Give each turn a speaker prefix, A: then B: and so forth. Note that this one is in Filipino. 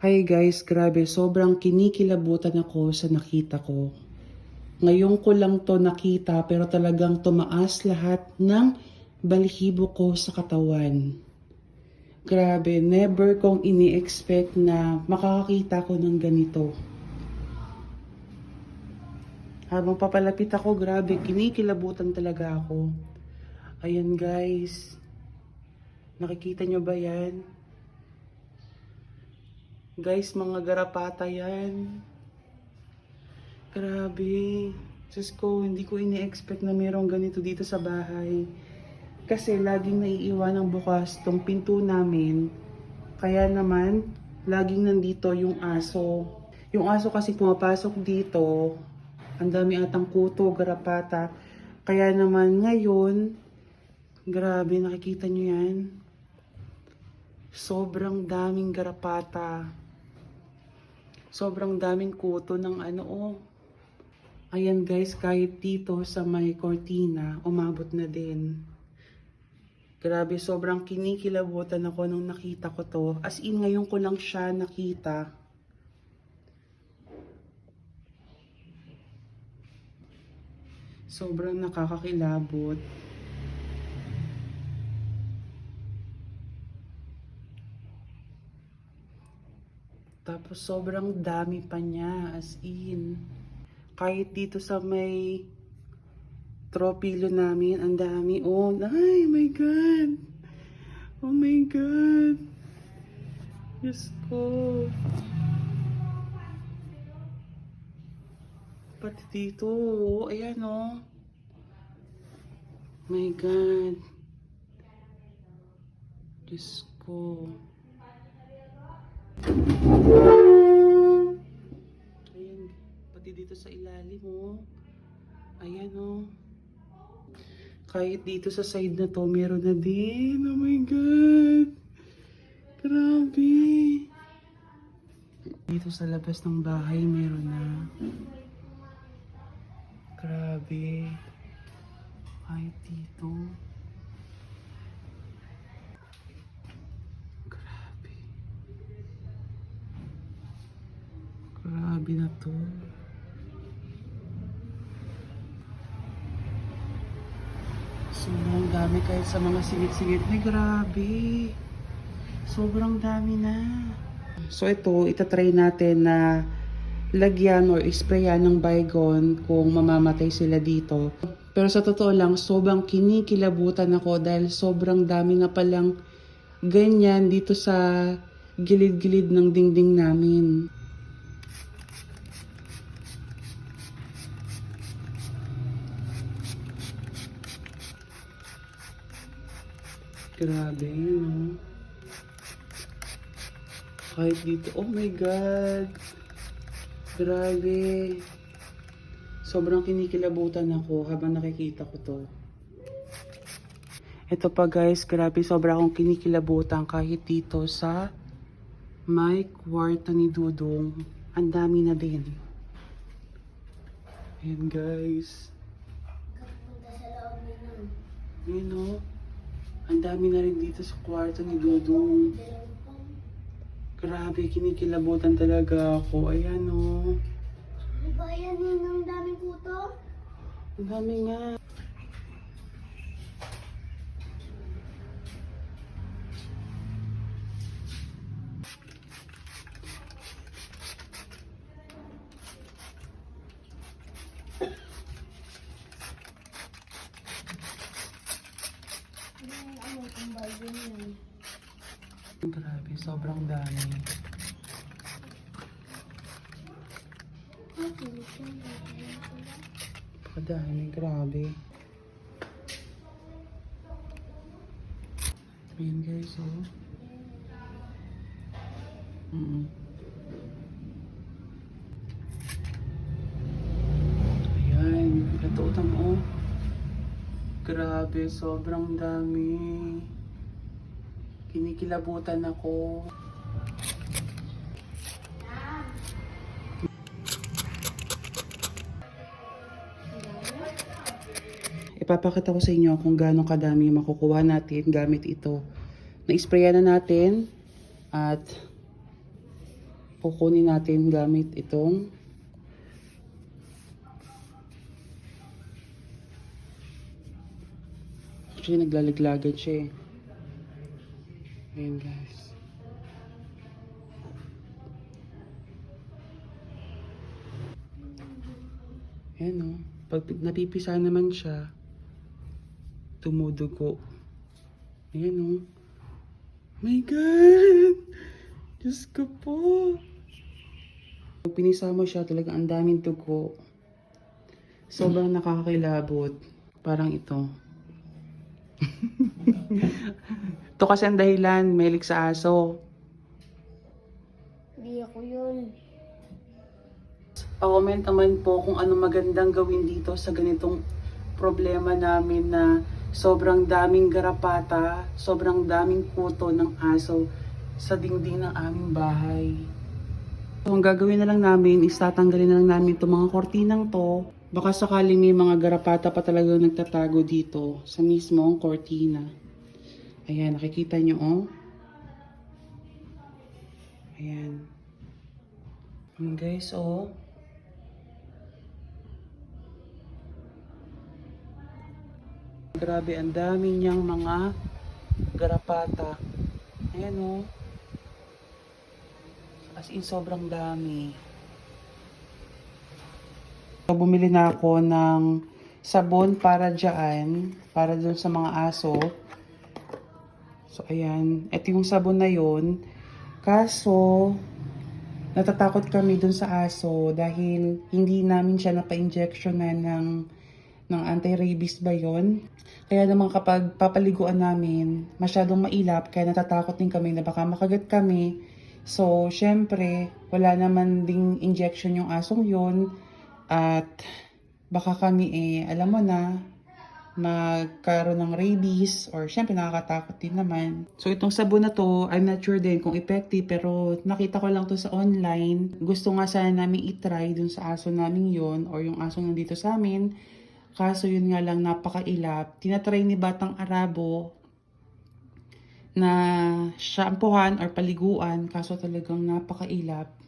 A: Hi guys, grabe, sobrang kinikilabutan ako sa nakita ko. Ngayon ko lang to nakita pero talagang tumaas lahat ng balihibo ko sa katawan. Grabe, never kong ini-expect na makakakita ko ng ganito. Habang papalapit ako, grabe, kinikilabutan talaga ako. Ayan guys, nakikita nyo ba yan? Guys, mga garapata yan. Grabe. Diyos ko, hindi ko ini-expect na mayroong ganito dito sa bahay. Kasi laging naiiwan ng bukas tong pinto namin. Kaya naman, laging nandito yung aso. Yung aso kasi pumapasok dito. Ang dami atang kuto, garapata. Kaya naman ngayon, grabe, nakikita nyo yan? Sobrang daming garapata. Sobrang daming kuto ng ano oh. Ayan guys, kahit dito sa may cortina, umabot na din. Grabe, sobrang kinikilabutan ako nung nakita ko to. As in, ngayon ko lang siya nakita. Sobrang nakakakilabot. Tapos sobrang dami pa niya, as in. Kahit dito sa may tropilo namin, ang dami. Oh, ay, my God! Oh my God! Diyos ko. Pati dito, oh, ayan oh. My God. Diyos ko. Ayan, pati dito sa ilalim oh. Ayan oh. Kahit dito sa side na to, meron na din. Oh my God. Grabe. Dito sa labas ng bahay, meron na. Grabe. Kahit dito. Grabe. Grabe na to. Sobrang dami kahit sa mga singit-singit. Ay, grabe. Sobrang dami na. So ito, itatry natin na lagyan or sprayan ng bygone kung mamamatay sila dito. Pero sa totoo lang, sobrang kinikilabutan ako dahil sobrang dami na palang ganyan dito sa gilid-gilid ng dingding namin. Grabe, no? Kahit dito, oh my God! Grabe! Sobrang kinikilabutan ako habang nakikita ko to. Ito pa guys, grabe sobra akong kinikilabutan kahit dito sa may kwarto ni Dudong. Ang dami na din. Ayan guys. Ayan o. Ang dami na rin dito sa kwarto ni Dudong. Grabe, kinikilabutan talaga ako. Ayan o.
B: Di ba yan yun ang daming kuto?
A: Ang dami nga.
B: Ano ano yun?
A: Grabe, sobrang dami. Pakadami, grabe. Ayan guys, oh. Mm Ayan, natutan mo. oh. Grabe, sobrang dami. Kinikilabutan ako. Ipapakita ko sa inyo kung gaano kadami yung makukuha natin gamit ito. Na-sprayan na natin at kukunin natin gamit itong Actually, naglalaglagan siya eh. Ayan guys. Ayan o. Pag napipisa naman siya, tumudugo. Ayan o. My God! Diyos ko po. Pag pinisa mo siya, talaga ang daming dugo. Sobrang nakakakilabot. Parang ito. ito kasi ang dahilan, mahilig sa aso.
B: Hindi ako yun.
A: Pa-comment naman po kung ano magandang gawin dito sa ganitong problema namin na sobrang daming garapata, sobrang daming kuto ng aso sa dingding ng aming bahay. So, ang gagawin na lang namin is tatanggalin na lang namin itong mga kortinang to. Baka sakali may mga garapata pa talaga nagtatago dito sa mismong kortina. Ayan, nakikita nyo oh. Ayan. Ayan guys, oh. Grabe, ang dami niyang mga garapata. Ayan o. As in, sobrang dami. So, bumili na ako ng sabon para dyan, para dun sa mga aso. So, ayan. Ito yung sabon na yon Kaso, natatakot kami dun sa aso dahil hindi namin siya napa-injectionan ng ng anti-rabies ba yon? Kaya naman kapag papaliguan namin, masyadong mailap, kaya natatakot din kami na baka makagat kami. So, syempre, wala naman ding injection yung asong yon at baka kami eh, alam mo na, magkaroon ng rabies or syempre nakakatakot din naman. So itong sabon na to, I'm not sure din kung effective pero nakita ko lang to sa online. Gusto nga sana namin itry dun sa aso namin yon or yung aso nandito sa amin. Kaso yun nga lang napakailap. Tinatry ni Batang Arabo na shampoohan or paliguan kaso talagang napakailap.